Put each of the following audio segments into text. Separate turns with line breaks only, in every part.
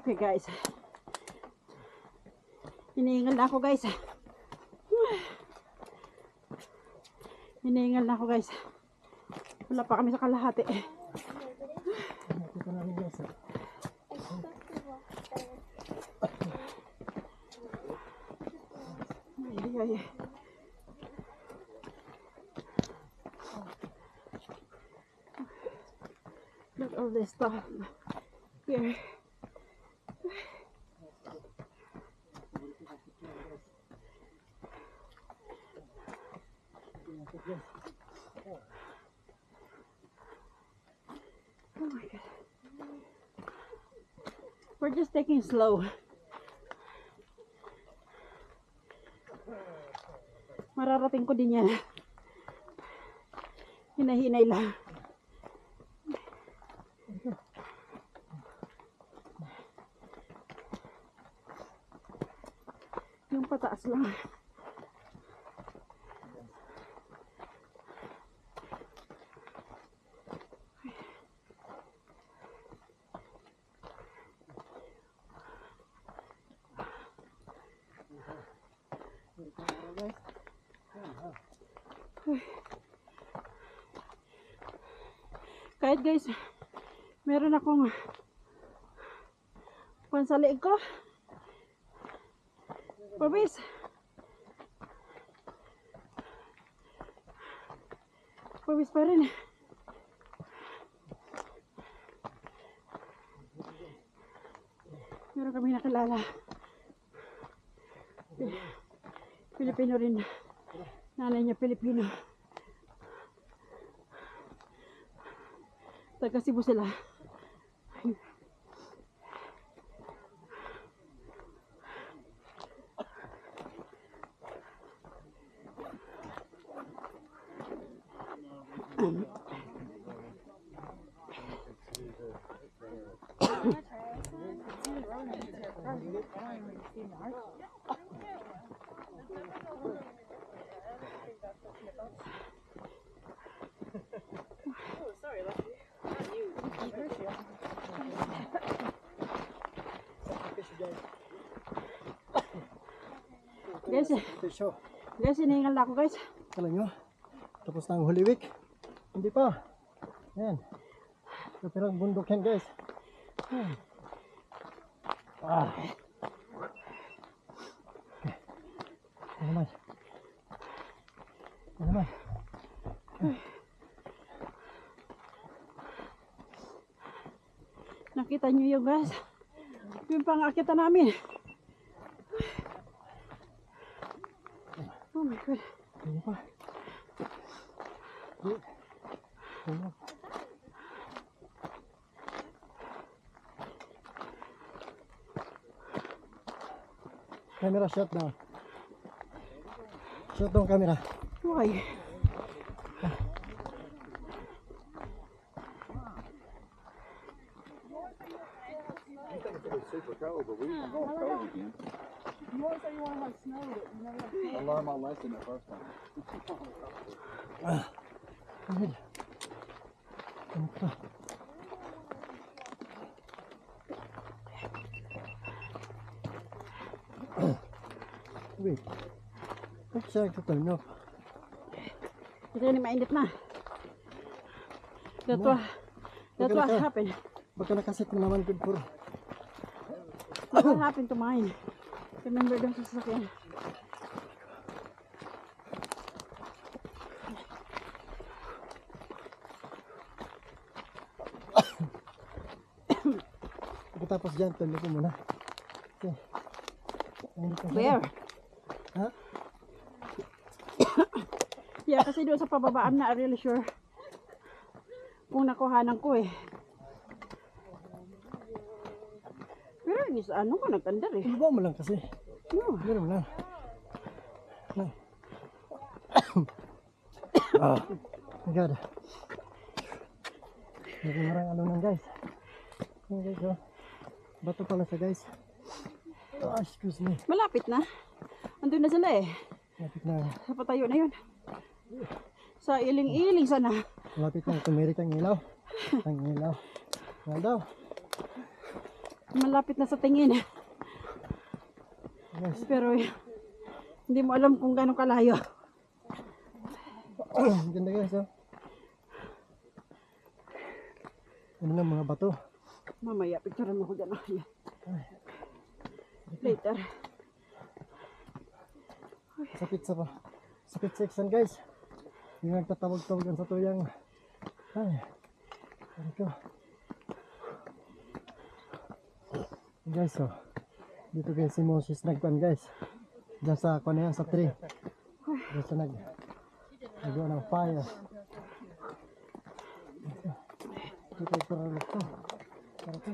Okay guys. Hinihingal na ako guys. Hinihingal na ako guys. Wala pa kami sa kalahati.
Ah.
Ay, ay, ay. Look all this stuff here. Oh my god. We're just taking slow. Mararating ko din yan. Hinahinay lang. Yung pataas lang. Kahit guys, meron akong pan sa ko. Pabis. Pabis pa rin. Meron kami nakilala. Pi- Pilipino rin. Nanay niya Pilipino. Taga Cebu sila. Guys, guys, hinihingal na ako guys.
Kala nyo, tapos na ang Holy Week. Hindi pa. Yan. Kapirang bundok yan guys. Ah. Okay. Ano naman? Ano naman?
Nakita nyo yung guys. Yung pangakita namin. Oh my god.
Ano pa? Di. Ano? Camera shut down. Shut down camera.
Why?
super cold, but we were going cold again.
You always say you want to have snow, but you never
I learned my lesson the first time.
Pa? Wait. Ba't siya nagtaturn off?
Ito ni mainit na. That's what, that's what happened.
Baka nakasit mo naman good for
what happened to mine. Remember doon sa sasakyan.
Pagkatapos dyan, tuloy ko muna. Okay.
Where?
Ha?
Yeah, kasi doon sa pababa, I'm not really sure kung nakuhanan ko eh. Pero is ano ko, nagtandar eh.
Ibaba mo lang kasi.
No.
Meron lang. Ay. ah. God. Nagmarang ano lang guys. Ayan guys oh. Bato pala sa guys. Ah, excuse me.
Malapit na. Andun na sila eh.
Malapit na.
Sa patayo na yun. Sa iling-iling sana.
Malapit na. Tumirik ang ilaw. Ang ilaw. Nga daw.
malapit na sa tingin.
Guys,
Pero hindi mo alam kung gaano kalayo.
ganda guys, oh. Ano na mga bato?
Mamaya, picturean mo ko dyan. Yan. Later.
Sakit sa pa. Sakit sa iksan guys. Yung nagtatawag-tawagan sa tuyang. Ay. Ano ko? Guys, oh. Dito guys si Moses nagkuhan guys. Diyan sa kuhan na yan, sa tree. Diyan sa nag... Nagawa ng fire. Dito ito rin ito. Para ito.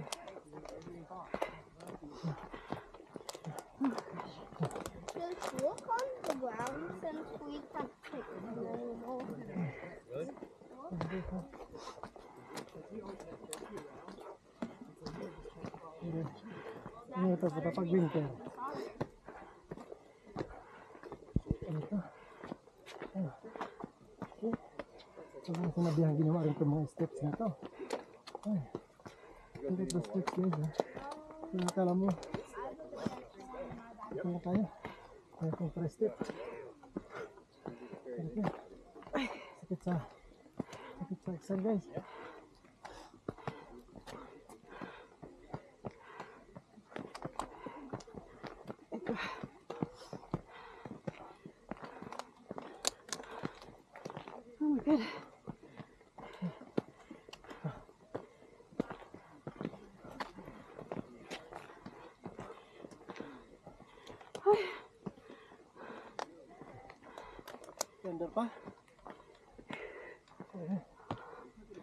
Just look on the ground since we pick them all.
Ano ito sa pag winter? Ano ito? Ah. Okay. So, mga sinabihan ginawa rin itong mga steps na ito. Ay. Ito steps guys ha. Kaya akala mo. Ito na tayo. Kaya itong first step. Ito. Sakit sa sakit sa exam guys.
Oh my God.
Ganda pa.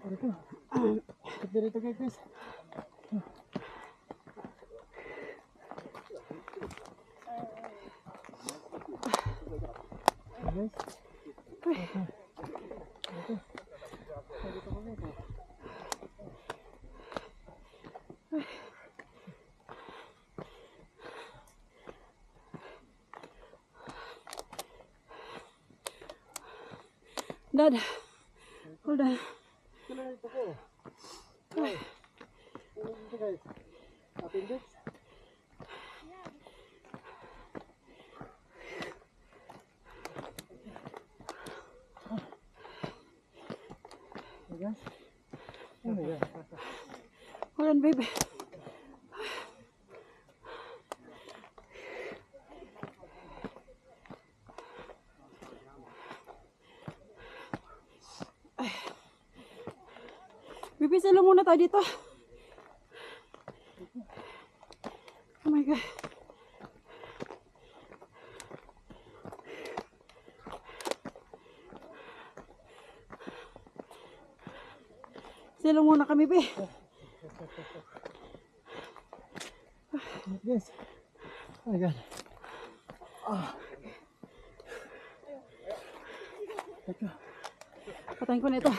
Dito. Dito dito kay Chris. Guys.
Dad, hold on.
Sila ito ko. Ay. Ano dito guys? Appendix. Hey guys. Oh my God.
Bibi, salo muna tayo dito. Oh my God. Salo muna kami, Bi.
Guys. Oh my God. Ah.
Patayin ko na ito.